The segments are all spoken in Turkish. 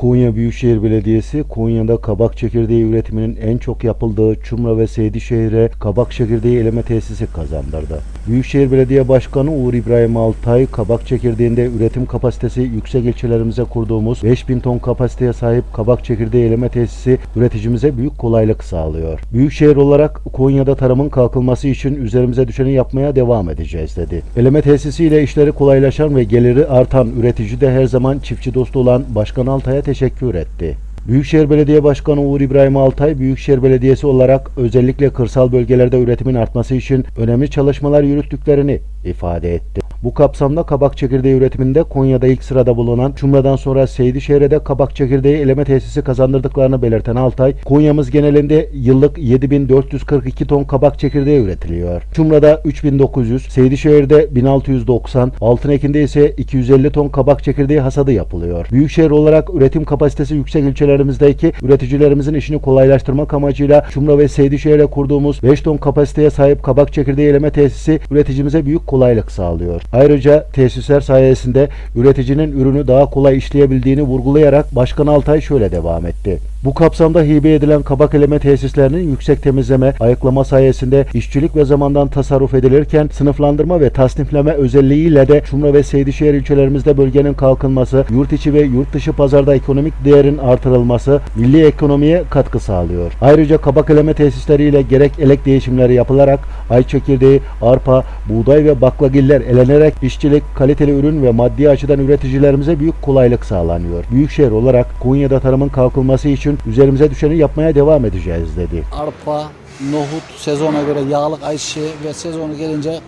Konya Büyükşehir Belediyesi, Konya'da kabak çekirdeği üretiminin en çok yapıldığı Çumra ve Seydişehir'e kabak çekirdeği eleme tesisi kazandırdı. Büyükşehir Belediye Başkanı Uğur İbrahim Altay, kabak çekirdeğinde üretim kapasitesi yüksek ilçelerimize kurduğumuz 5000 ton kapasiteye sahip kabak çekirdeği eleme tesisi üreticimize büyük kolaylık sağlıyor. Büyükşehir olarak Konya'da tarımın kalkınması için üzerimize düşeni yapmaya devam edeceğiz dedi. Eleme tesisiyle işleri kolaylaşan ve geliri artan üretici de her zaman çiftçi dostu olan Başkan Altay'a teşekkür etti. Büyükşehir Belediye Başkanı Uğur İbrahim Altay, Büyükşehir Belediyesi olarak özellikle kırsal bölgelerde üretimin artması için önemli çalışmalar yürüttüklerini ifade etti. Bu kapsamda kabak çekirdeği üretiminde Konya'da ilk sırada bulunan Çumra'dan sonra Seydişehir'e de kabak çekirdeği eleme tesisi kazandırdıklarını belirten Altay, Konya'mız genelinde yıllık 7442 ton kabak çekirdeği üretiliyor. Çumra'da 3900, Seydişehir'de 1690, Altınekin'de ise 250 ton kabak çekirdeği hasadı yapılıyor. Büyükşehir olarak üretim kapasitesi yüksek ilçelerimizdeki üreticilerimizin işini kolaylaştırmak amacıyla Çumra ve Seydişehir'e kurduğumuz 5 ton kapasiteye sahip kabak çekirdeği eleme tesisi üreticimize büyük kolaylık sağlıyor. Ayrıca tesisler sayesinde üreticinin ürünü daha kolay işleyebildiğini vurgulayarak Başkan Altay şöyle devam etti. Bu kapsamda hibe edilen kabak eleme tesislerinin yüksek temizleme, ayıklama sayesinde işçilik ve zamandan tasarruf edilirken sınıflandırma ve tasnifleme özelliğiyle de Çumra ve Seydişehir ilçelerimizde bölgenin kalkınması, yurt içi ve yurt dışı pazarda ekonomik değerin artırılması, milli ekonomiye katkı sağlıyor. Ayrıca kabak eleme tesisleriyle gerek elek değişimleri yapılarak ay çekirdeği, arpa, buğday ve baklagiller elenerek işçilik, kaliteli ürün ve maddi açıdan üreticilerimize büyük kolaylık sağlanıyor. Büyükşehir olarak Konya'da tarımın kalkınması için üzerimize düşeni yapmaya devam edeceğiz dedi. arpa, nohut sezona göre yağlık ayçiçeği ve sezonu gelince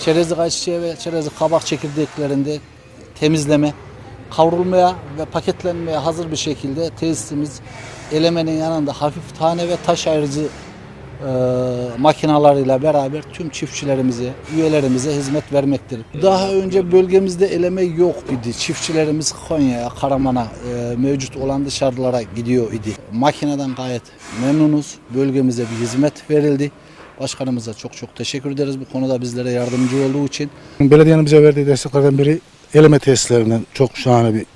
çerezlik ayçiçeği ve çerezlik kabak çekirdeklerinde temizleme, kavrulmaya ve paketlenmeye hazır bir şekilde tesisimiz elemenin yanında hafif tane ve taş ayırıcı e, makinalarıyla beraber tüm çiftçilerimize, üyelerimize hizmet vermektir. Daha önce bölgemizde eleme yok idi. Çiftçilerimiz Konya'ya, Karaman'a e, mevcut olan dışarılara gidiyor idi. Makineden gayet memnunuz. Bölgemize bir hizmet verildi. Başkanımıza çok çok teşekkür ederiz bu konuda bizlere yardımcı olduğu için. Belediyenin bize verdiği desteklerden biri eleme tesislerinden çok şahane bir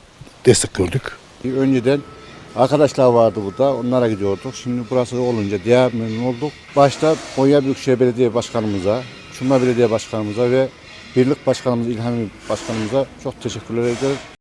destek gördük. Önceden arkadaşlar vardı burada. Onlara gidiyorduk. Şimdi burası olunca diğer memnun olduk. Başta Konya Büyükşehir Belediye Başkanımıza, Çumla Belediye Başkanımıza ve Birlik Başkanımız İlhami Başkanımıza çok teşekkürler ederiz.